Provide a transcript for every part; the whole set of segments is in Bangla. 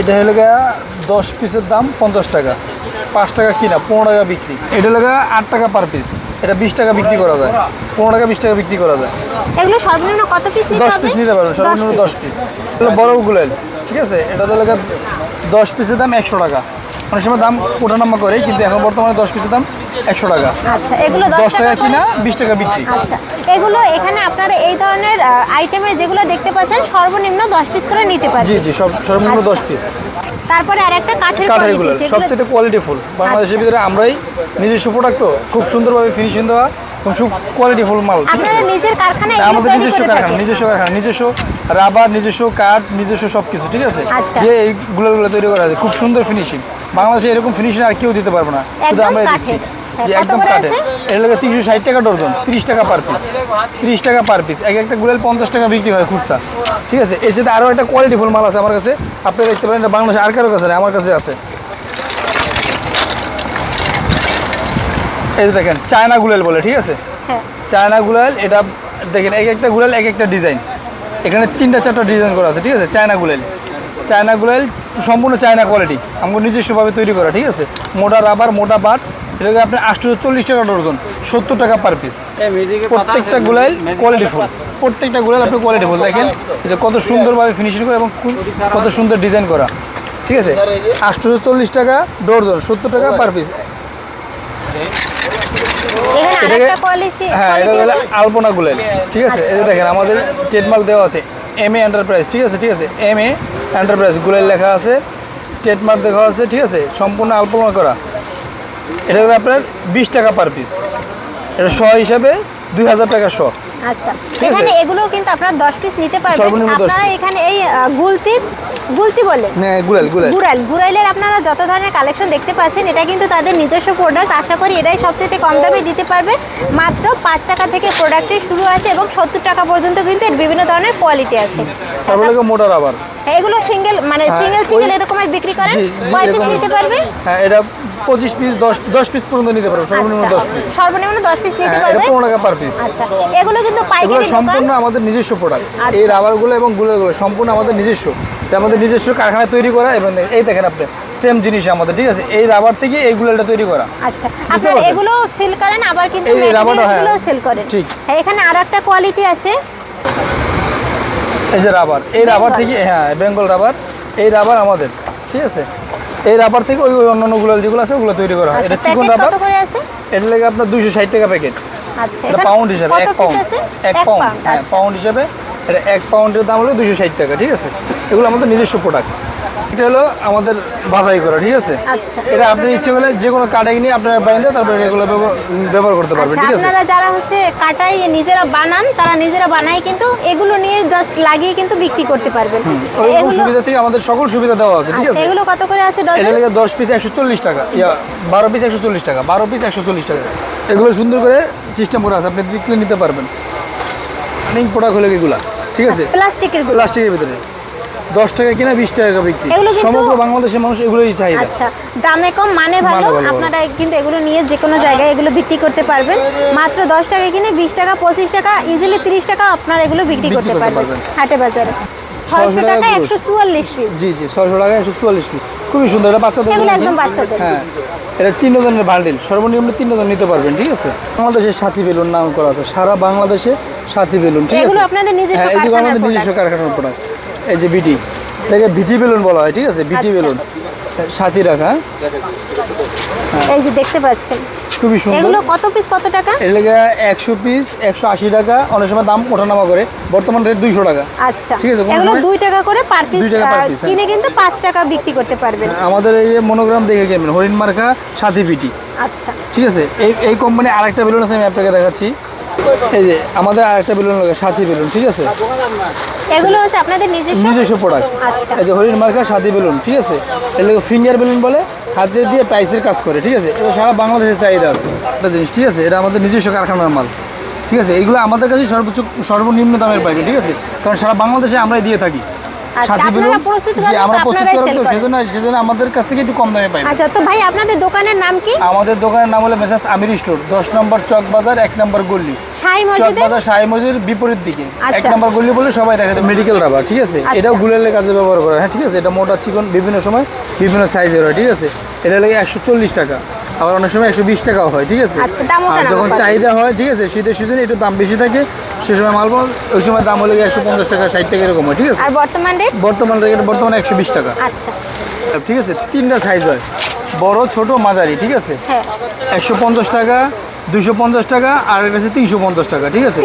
এটা হলো গা দশ পিসের দাম পঞ্চাশ টাকা। পাঁচ টাকা কিনা পনেরো টাকা বিক্রি। এটা হলো গা আট টাকা পার পিস এটা বিশ টাকা বিক্রি করা যায়। পনেরো টাকা বিশ টাকা বিক্রি করা যায়। এগুলো সর্বনিম্ন কত পিস নিতে দশ পিস নিতে পারবেন সর্বনিম্ন দশ পিস এগুলো বড় গুলেন ঠিক আছে? এটা হলো গা দশ পিসের দাম একশো টাকা। অনেক সময় দাম ওঠানামা করে কিন্তু এখন বর্তমানে দশ পিসের দাম একশো টাকা। আচ্ছা এগুলো দশ টাকা কিনা বিশ টাকা বিক্রি। আচ্ছা এগুলো এখানে আপনারা এই ধরনের আইটেমের যেগুলো দেখতে পাচ্ছেন সর্বনিম্ন দশ পিস করে নিতে পারেন জি জি সব সর্বনিম্ন আচ্ছা। দশ পিস তারপরে আর একটা কাঠের কাঠের quality, সবচেয়ে কোয়ালিটি ফুল বাংলাদেশের ভিতরে আমরাই নিজস্ব প্রোডাক্ট তো খুব সুন্দরভাবে ফিনিশিং দেওয়া এবং খুব কোয়ালিটি ফুল মাল ঠিক আছে? আপনারা নিজের কারখানায় এগুলো আমাদের নিজস্ব করে কারখানা নিজস্ব কারখানা নিজস্ব রাবার নিজস্ব কাঠ নিজস্ব সব কিছু ঠিক আছে? আচ্ছা। যে এইগুলো গুলো তৈরি করা আছে খুব সুন্দর ফিনিশিং বাংলাদেশে এরকম ফিনিশিং আর কেউ দিতে পারবে না শুধু আমরাই দিচ্ছি। একদম কাঠের। এর লাগে তিনশো ষাট টাকা ডর্জন তিরিশ টাকা পার পিস তিরিশ টাকা পার পিস এক একটা গুলাল পঞ্চাশ টাকা বিক্রি হয় খুচরা। ঠিক আছে? এর সাথে আরও একটা কোয়ালিটি ফুল মাল আছে আমার কাছে। আপনি দেখতে পারেন এটা বাংলাদেশে আর কারও কাছে নেই আমার কাছে আছে। এই দেখেন চায়না গুলেল বলে ঠিক আছে? হ্যাঁ। চায়না গুলাল এটা দেখেন এক একটা গুলাল এক একটা ডিজাইন। এখানে তিনটা চারটা ডিজাইন করা আছে ঠিক আছে? চায়না গুলাল চায়না গুলাল সম্পূর্ণ চায়না কোয়ালিটি আমাকে নিজস্বভাবে তৈরি করা ঠিক আছে? মোটা রাবার মোটা পাট এটাকে আপনি আটশো চল্লিশ টাকা ডর্জন সত্তর টাকা পার পিস প্রত্যেকটা গুলাল কোয়ালিটি ফুল প্রত্যেকটা গুলাল আপনি কোয়ালিটি ফুল দেখেন যে কত সুন্দরভাবে ফিনিশিং করা এবং খুব- কত সুন্দর ডিজাইন করা। ঠিক আছে? আটশোশো চল্লিশ টাকা ডর্জন সত্তর টাকা পার পিস হ্যাঁ এটা হলো আলপনা গুলেল ঠিক আছে? এই যে দেখেন আমাদের ট্রেডমার্ক দেওয়া আছে এম এ এন্টারপ্রাইজ ঠিক আছে ঠিক আছে? এম এ এন্টারপ্রাইজ গুলেল লেখা আছে ট্রেডমার্ক দেখা আছে ঠিক আছে? সম্পূর্ণ আলপনা করা। এটা হলো আপনার বিশ টাকা পার পিস এটা শ হিসাবে দুই হাজার টাকা শ। আচ্ছা এখানে এগুলো কিন্তু আপনারা 10 পিস নিতে পারবেন। আপনারা এখানে এই আহ, গুলতির গুলতি বলে? হ্যাঁ গুলেল গুলেল গুড়াল। গুড়াইলের আপনারা যত ধরনের কালেকশন দেখতে পাচ্ছেন এটা কিন্তু তাদের নিজস্ব প্রোডাক্ট আশা করি এটাই সবচেয়ে কম দামে দিতে পারবে। মাত্র পাঁচ টাকা থেকে প্রোডাক্টের শুরু আছে এবং সত্তর টাকা পর্যন্ত কিন্তু এর বিভিন্ন ধরনের কোয়ালিটি আছে। তারপরে মোটা রাবার এগুলো সিঙ্গেল মানে হ্যাঁ, সিঙ্গেল সিঙ্গেল এরকমের বিক্রি করেন? কয় পিস নিতে পারবে? হ্যাঁ এটা পঁচিশ পিস দশ দশ পিস পর্যন্ত নিতে পারব সর্বনিম্ন আচ্ছা, দশ পিস সর্বনিম্ন দশ পিস নিতে হ্যাঁ পারবে? পনেরো টাকা পার পিস আচ্ছা এগুলো কিন্তু পাইকারি দোকান? সম্পূর্ণ আমাদের নিজস্ব প্রোডাক্ট আচ্ছা। এই রাবারগুলো এবং গুলোগুলো সম্পূর্ণ আমাদের নিজস্ব। এটা আমাদের নিজস্ব কারখানায় তৈরি করা এবং এই দেখেন আপনি সেম জিনিস আমাদের ঠিক আছে? এই রাবার থেকে এই গুলোটা তৈরি করা। আচ্ছা আপনারা এগুলো সেল করেন আবার কিন্তু এই রাবারটা, হ্যাঁ। সেল করেন। ঠিক। এখানে আরও একটা কোয়ালিটি আছে। এই যে রাবার এই রাবার থেকে হ্যাঁ বেঙ্গল রাবার এই রাবার আমাদের ঠিক আছে? এই রাবার থেকে ওই ওই অন্যান্যগুলো যেগুলো আছে ওগুলো তৈরি করা হয়। আচ্ছা এটা চিকন রাবার কত করে আছে? এটা লাগে আপনার দুইশো ষাট টাকা প্যাকেট আচ্ছা এটা পাউন্ড হিসাবে এক পাউন্ড আছে? এক পাউন্ড হ্যাঁ আচ্ছা। পাউন্ড হিসাবে। এটা এক পাউন্ডের দাম হলো দুশো ষাট টাকা ঠিক আছে? এগুলো আমাদের নিজস্ব প্রোডাক্ট এটা হলো আমাদের বাধাই করা ঠিক আছে? আচ্ছা। এটা আপনি ইচ্ছে করলে যে কোনো কাটাই নিয়ে আপনারা বাইন্দে তারপরে এগুলো ব্যবহার- করতে পারবেন আচ্ছা ঠিক আছে? আপনারা যারা হচ্ছে কাটাই নিজেরা বানান তারা নিজেরা বানাই কিন্তু এগুলো নিয়ে জাস্ট লাগিয়ে কিন্তু বিক্রি করতে পারবেন। এগুলো সুবিধা থেকে আমাদের সকল সুবিধা দেওয়া আছে ঠিক আচ্ছা আছে? এগুলো কত করে আছে ডজন? লেগে দশ পিস একশো চল্লিশ টাকা ইয়া বারো পিস একশো চল্লিশ টাকা বারো পিস একশো চল্লিশ টাকা। এগুলো সুন্দর করে সিস্টেম করে আছে আপনি দেখলে নিতে পারবেন। অনেক প্রোডাক্ট হলে এগুলা ঠিক আছে? প্লাস্টিকের প্লাস্টিকের ভিতরে। দশ টাকা কিনা বিশ টাকা বিক্রি। এগুলো সমগ্র বাংলাদেশের মানুষ এগুলোই চাহিদা। আচ্ছা দামে কম মানে ভালো। মানে আপনারা কিন্তু এগুলো নিয়ে যে কোনো জায়গায় এগুলো বিক্রি করতে পারবেন। মাত্র দশ টাকা কিনে বিশ টাকা পঁচিশ টাকা ইজিলি তিরিশ টাকা আপনারা এগুলো বিক্রি করতে পারবেন। হাটে বাজারে। ছয়শো টাকা। একশো চুয়াল্লিশ পিস জি জি ছয়শো টাকা একশো চুয়াল্লিশ পিস খুবই সুন্দর এটা বাচ্চাদের এগুলো একদম বাচ্চাদের। হ্যাঁ এটা তিন ধরনের বান্ডিল সর্বনিম্ন তিন জন নিতে পারবেন ঠিক আছে? বাংলাদেশের সাথী বেলুন নাম করা আছে। সারা বাংলাদেশে সাথী বেলুন ঠিক আছে? এগুলো আপনাদের নিজস্ব হ্যাঁ নিজস্ব কারখানার প্রোডাক্ট এই যে বিটি এটাকে বিটি বেলুন বলা হয় ঠিক আছে? বিটি আচ্ছা। বেলুন। সাথী রাখা এই যে দেখতে পাচ্ছেন। খুবই সুন্দর। এগুলো কত পিস কত টাকা? এর লেগে একশো পিস একশো আশি টাকা অনেক সময় দাম ওঠানামা করে। বর্তমান রেট দুইশো টাকা। আচ্ছা। ঠিক আছে, এগুলো দুই টাকা করে পার পিস হ্যাঁ। কিনে কিন্তু পাঁচ টাকা বিক্রি করতে পারবেন। আমাদের এই যে মনোগ্রাম দেখে কিনবেন হরিণ মার্কা সাথী পিটি আচ্ছা। ঠিক আছে? এই এই কোম্পানি আরেকটা বেলুন আছে আমি আপনাকে দেখাচ্ছি। এই যে আমাদের আরেকটা বেলুন লাগে সাথী বেলুন ঠিক আছে? এগুলো হচ্ছে আপনাদের নিজস্ব? নিজস্ব প্রোডাক্ট আচ্ছা। এই যে হরিণ মার্কা সাথী বেলুন ঠিক আছে? এগুলো ফিঙ্গার বেলুন বলে হাতে দিয়ে প্রাইসের কাজ করে ঠিক আছে? এটা সারা বাংলাদেশের চাহিদা আছে একটা জিনিস ঠিক আছে? এটা আমাদের নিজস্ব কারখানার মাল ঠিক আছে? এইগুলো আমাদের কাছে সর্বোচ্চ সর্বনিম্ন দামের পাইবে ঠিক আছে? কারণ সারা বাংলাদেশে আমরাই দিয়ে থাকি। সাথী বেলুন প্রস্তুত জি, করেন তো আমরা প্রস্তুত আপনারাই করেন sell তো করেন? সেজন্য সেজন্য আমাদের কাছ থেকে একটু কম দামে পাই আচ্ছা তো ভাই আপনাদের দোকানের নাম কি? আমাদের দোকানের নাম হলো মেসাস আমির স্টোর দশ নম্বর চক বাজার এক নম্বর চক বাজার শাহী মসজিদের বিপরীত দিকে। এক আচ্ছা। নম্বর গল্লি বলে সবাই দেখা মেডিকেল রাবার ঠিক আছে? আচ্ছা। এটাও কাজে ব্যবহার করা হ্যাঁ। ঠিক আছে? এটা মোটা চিকন বিভিন্ন সময় বিভিন্ন সাইজের হয় ঠিক আছে? এটা লাগে একশো চল্লিশ টাকা। আবার অনেক সময় একশো বিশ টাকাও হয় ঠিক আছে? আচ্ছা, আর যখন চাহিদা হয় ঠিক আছে শীতের সিজনে একটু দাম বেশি থাকে সে সময় মাল ওই সময় দাম হলে একশো পঞ্চাশ টাকা ষাট টাকা এরকম হয় ঠিক আছে? আর বর্তমান রেট বর্তমান রেট বর্তমানে একশো বিশ টাকা। আচ্ছা। ঠিক আছে তিনটা সাইজ হয়। বড় ছোট মাঝারি ঠিক আছে? হ্যাঁ। একশো পঞ্চাশ টাকা দুশো পঞ্চাশ টাকা আর আছে তিনশো পঞ্চাশ টাকা ঠিক আছে?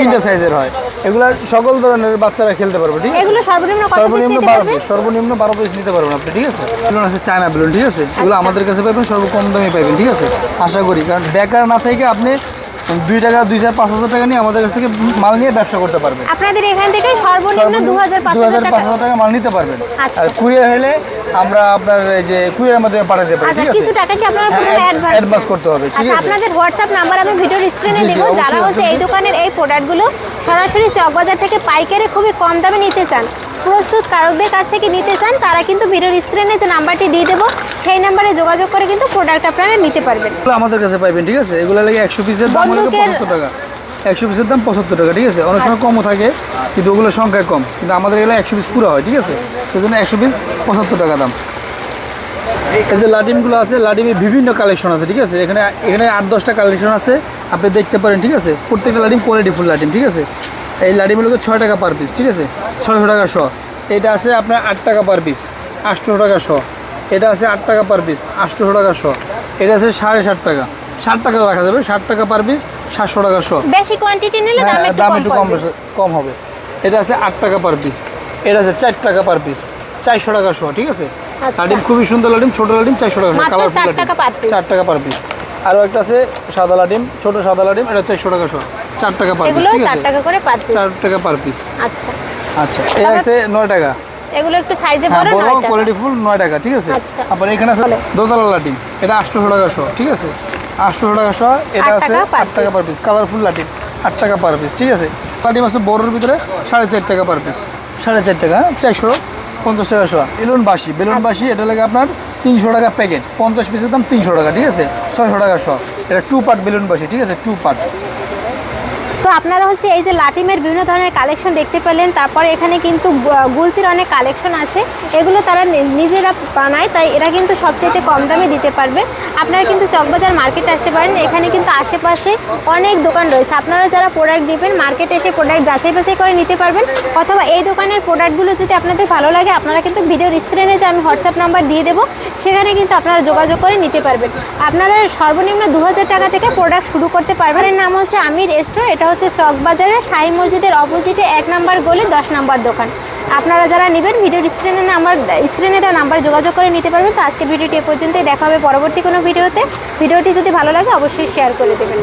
তিনটা সাইজের হয়। এগুলা সকল ধরনের বাচ্চারা খেলতে পারবে ঠিক আছে? এগুলো সর্বনিম্ন কত পিস সর্বনিম্ন নিতে বারো পারবে? পিস সর্বনিম্ন বারো পিস নিতে পারবেন আপনি ঠিক আছে? এগুলো আছে চায়না বেলুন ঠিক আছে? এগুলো আচ্ছা। আমাদের কাছে পাবেন সর্বকম দামে পাবেন ঠিক আছে? আশা করি কারণ বেকার না থেকে আপনি দুই টাকা দুই হাজার পাঁচ হাজার টাকা নিয়ে আমাদের কাছ থেকে মাল নিয়ে ব্যবসা করতে পারবেন। আপনাদের এখান থেকে সর্বনিম্ন দু হাজার পাঁচ হাজার টাকা। মাল নিতে পারবেন। আচ্ছা। আর কুরিয়ার হলে আমরা আপনার এই যে কুরিয়ারের মাধ্যমে পাঠাতে পারি আচ্ছা কিছু টাকা কি আপনারা প্রথমে অ্যাডভান্স অ্যাডভান্স করতে হবে, ঠিক আচ্ছা আছে? আপনাদের হোয়াটসঅ্যাপ নাম্বার আমি ভিডিওর স্ক্রিনে দেবো যারা হচ্ছে এই দোকানের এই প্রোডাক্টগুলো সরাসরি চকবাজার থেকে পাইকারি খুবই কম দামে নিতে চান। প্রস্তুত কারকদের কাছ থেকে নিতে চান তারা কিন্তু ভিডিওর স্ক্রিনে যে নাম্বারটি দিয়ে দেবো সেই নাম্বারে যোগাযোগ করে কিন্তু প্রোডাক্ট আপনারা নিতে পারবেন। আমাদের কাছে পাইবেন ঠিক আছে? এগুলো লাগে একশো পিসের দাম টাকা। একশো পিসের দাম পঁচাত্তর টাকা ঠিক আছে? অনেক সময় কমও থাকে কিন্তু ওগুলোর সংখ্যায় কম। কিন্তু আমাদের এগুলো একশো পিস পুরো হয় ঠিক আছে? সেই জন্য একশো পিস পঁচাত্তর টাকা দাম। এই যে লাডিমগুলো আছে লাডিমের বিভিন্ন কালেকশন আছে ঠিক আছে? এখানে এখানে আট দশটা কালেকশন আছে আপনি দেখতে পারেন ঠিক আছে? প্রত্যেকটা লাডিম কোয়ালিটি ফুল লাডিম ঠিক আছে? এই লাডিমগুলোকে ছয় টাকা পার পিস ঠিক আছে? ছয়শো টাকা শ। এটা আছে আপনার আট টাকা পার পিস আটশো টাকা শ। এটা আছে আট টাকা পার পিস আটশোশো টাকা শ। এটা আছে সাড়ে ষাট টাকা। ষাট টাকা রাখা যাবে ষাট টাকা পার পিস সাতশো টাকা শ। বেশি কোয়ান্টিটি নিলে দাম হ্যাঁ একটু কম কম হবে। এটা আছে আট টাকা পার পিস এটা আছে চার টাকা পার পিস চারশো টাকা শো ঠিক আছে? আচ্ছা। লাডিম খুবই সুন্দর লাডিম ছোটো লাডিম চারশো টাকা শো কালারফুল চার টাকা চার টাকা পার পিস আরও একটা আছে সাদা লাডিম ছোটো সাদা লাডিম এটা চারশো টাকা শো। চার টাকা পার পিস ঠিক আছে? টাকা করে পার পিস চার টাকা পার পিস আচ্ছা। আচ্ছা এই আছে নয় টাকা। এগুলো একটু সাইজে হ্যাঁ বড় বড় নয় টাকা? কোয়ালিটি ফুল নয় টাকা ঠিক আছে? আচ্ছা। তারপরে এখানে আছে দোতলা লাটিম এটা আটশোশো টাকা শো ঠিক আছে? আটশোশো টাকা শো এটা আছে টাকা per আট টাকা পার পিস কালারফুল লাটিম আট টাকা পার পিস ঠিক আছে? লাটিম আছে বড়োর ভিতরে সাড়ে চার টাকা পার পিস সাড়ে চার টাকা হ্যাঁ? চারশো পঞ্চাশ টাকা শো। বেলুন বাসি বেলুন বাসি এটা লাগে আপনার তিনশো টাকা প্যাকেট পঞ্চাশ পিসের দাম তিনশো টাকা ঠিক আছে? ছয়শো টাকা শো। এটা টু পার্ট বেলুন বাসি ঠিক আছে? টু পার্ট আপনারা হচ্ছে এই যে লাটিমের বিভিন্ন ধরনের কালেকশন দেখতে পেলেন, তারপরে এখানে কিন্তু গুলতির অনেক কালেকশন আছে। এগুলো তারা নিজেরা বানায়, তাই এরা কিন্তু সবচেয়ে কম দামে দিতে পারবে। আপনারা কিন্তু চকবাজার মার্কেটে আসতে পারেন। এখানে কিন্তু আশেপাশে অনেক দোকান রয়েছে। আপনারা যারা প্রোডাক্ট নেবেন মার্কেটে এসে প্রোডাক্ট যাচাই বাছাই করে নিতে পারবেন। অথবা এই দোকানের প্রোডাক্টগুলো যদি আপনাদের ভালো লাগে, আপনারা কিন্তু ভিডিওর স্ক্রিনে যে আমি হোয়াটসঅ্যাপ নাম্বার দিয়ে দেবো, সেখানে কিন্তু আপনারা যোগাযোগ করে নিতে পারবেন। আপনারা সর্বনিম্ন দু হাজার টাকা থেকে প্রোডাক্ট শুরু করতে পারবেন। এর নাম হচ্ছে আমির স্টোর এটা হচ্ছে চকবাজারে শাহী মসজিদের অপোজিটে এক নাম্বার গলি, দশ নাম্বার দোকান। আপনারা যারা নেবেন, ভিডিওর স্ক্রিনে আমার স্ক্রিনে দেওয়া নাম্বার যোগাযোগ করে নিতে পারবেন। তো আজকের ভিডিওটি এ পর্যন্তই। দেখা হবে পরবর্তী কোনো ভিডিওতে। ভিডিওটি যদি ভালো লাগে, অবশ্যই শেয়ার করে দেবেন।